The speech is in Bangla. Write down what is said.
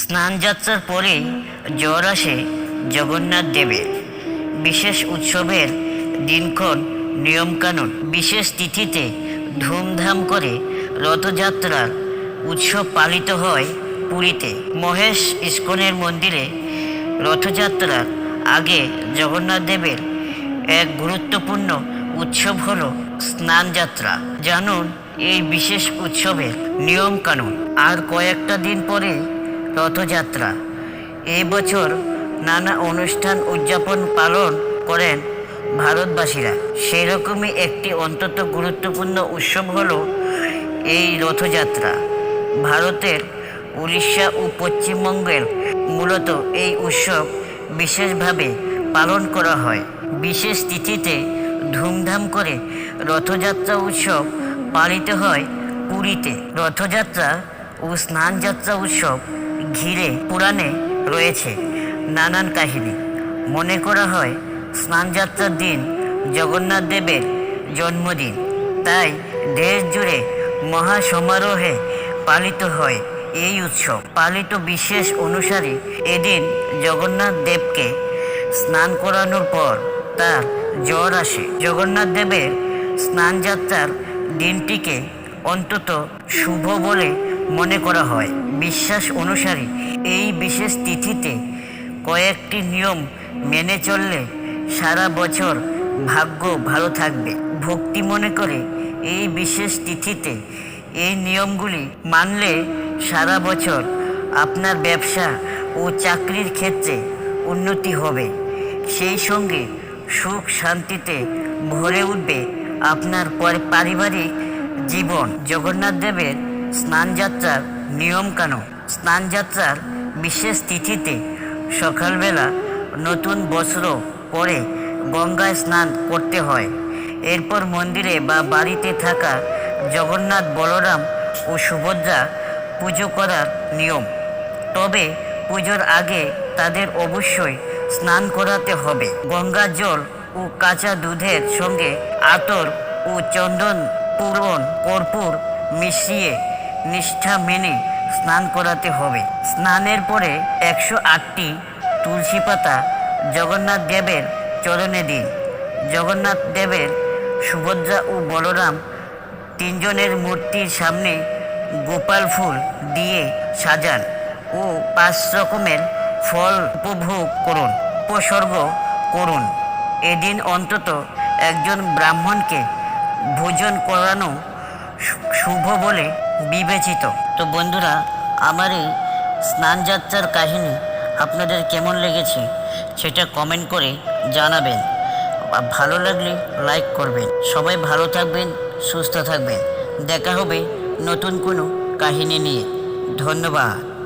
স্নান যাত্রার পরেই জ্বর আসে জগন্নাথ দেবের। বিশেষ উৎসবের দিনক্ষণ নিয়মকানুন। বিশেষ তিথিতে ধুমধাম করে রথযাত্রার উৎসব পালিত হয় পুরীতে। মহেশ ইস্কনের মন্দিরে রথযাত্রার আগে জগন্নাথ দেবের এক গুরুত্বপূর্ণ উৎসব হল স্নানযাত্রা জানুন এই বিশেষ উৎসবের নিয়মকানুন। আর কয়েকটা দিন পরে রথযাত্রা। এই বছর নানা অনুষ্ঠান উদযাপন পালন করেন ভারতবাসীরা। সেরকমই একটি অন্তত গুরুত্বপূর্ণ উৎসব হল এই রথযাত্রা। ভারতের উড়িষ্যা ও পশ্চিমবঙ্গের মূলত এই উৎসব বিশেষভাবে পালন করা হয়। বিশেষ তিথিতে ধুমধাম করে রথযাত্রা উৎসব পালিত হয় পুরীতে। রথযাত্রা ও স্নানযাত্রা উৎসব ঘিরে পুরাণে রয়েছে নানান কাহিনী। মনে করা হয় স্নানযাত্রার দিন জগন্নাথ দেবের জন্মদিন। তাই দেশ জুড়ে মহা সমারোহে পালিত হয় এই উৎসব। পালিত বিশেষ অনুসারে এদিন জগন্নাথ দেবকে স্নান করানোর পর তার জ্বর আসে। জগন্নাথ দেবের স্নানযাত্রার দিনটিকে অন্তত শুভ বলে মনে করা হয়। বিশ্বাস অনুসারে এই বিশেষ তিথিতে কয়েকটি নিয়ম মেনে চললে সারা বছর ভাগ্য ভালো থাকবে। ভক্তি মনে করে এই বিশেষ তিথিতে এই নিয়মগুলি মানলে সারা বছর আপনার ব্যবসা ও চাকরির ক্ষেত্রে উন্নতি হবে। সেই সঙ্গে সুখ শান্তিতে ভরে উঠবে আপনার পরি- পারিবারিক জীবন। জগন্নাথ দেবের স্নানযাত্রার নিয়মকানুন স্নানযাত্রার বিশেষ তিথিতে সকালবেলা নতুন বস্ত্র পরে গঙ্গায় স্নান করতে হয়। এরপর মন্দিরে বা বাড়িতে থাকা জগন্নাথ, বলরাম ও সুভদ্রা পুজো করার নিয়ম। তবে পুজোর আগে তাদের অবশ্যই স্নান করাতে হবে। গঙ্গার জল ও কাঁচা দুধের সঙ্গে আতর ও চন্দন পূরণ কর্পূর মিশিয়ে নিষ্ঠা মেনে স্নান করাতে হবে। স্নানের পরে একশো আটটি তুলসী পাতা জগন্নাথ দেবের চরণে দিন। জগন্নাথ দেবের, সুভদ্রা ও বলরাম তিনজনের মূর্তির সামনে গোপাল ফুল দিয়ে সাজান ও পাঁচ রকমের ফল উপভোগ করুন, উপসর্গ করুন। এদিন অন্তত একজন ব্রাহ্মণকে ভোজন করানো শুভ বলে বিবেচিত। তো বন্ধুরা, আমার এই স্নানযাত্রার কাহিনী আপনাদের কেমন লেগেছে সেটা কমেন্ট করে জানাবেন। ভালো লাগলে লাইক করবেন। সবাই ভালো থাকবেন, সুস্থ থাকবেন। দেখা হবে নতুন কোনো কাহিনী নিয়ে। ধন্যবাদ।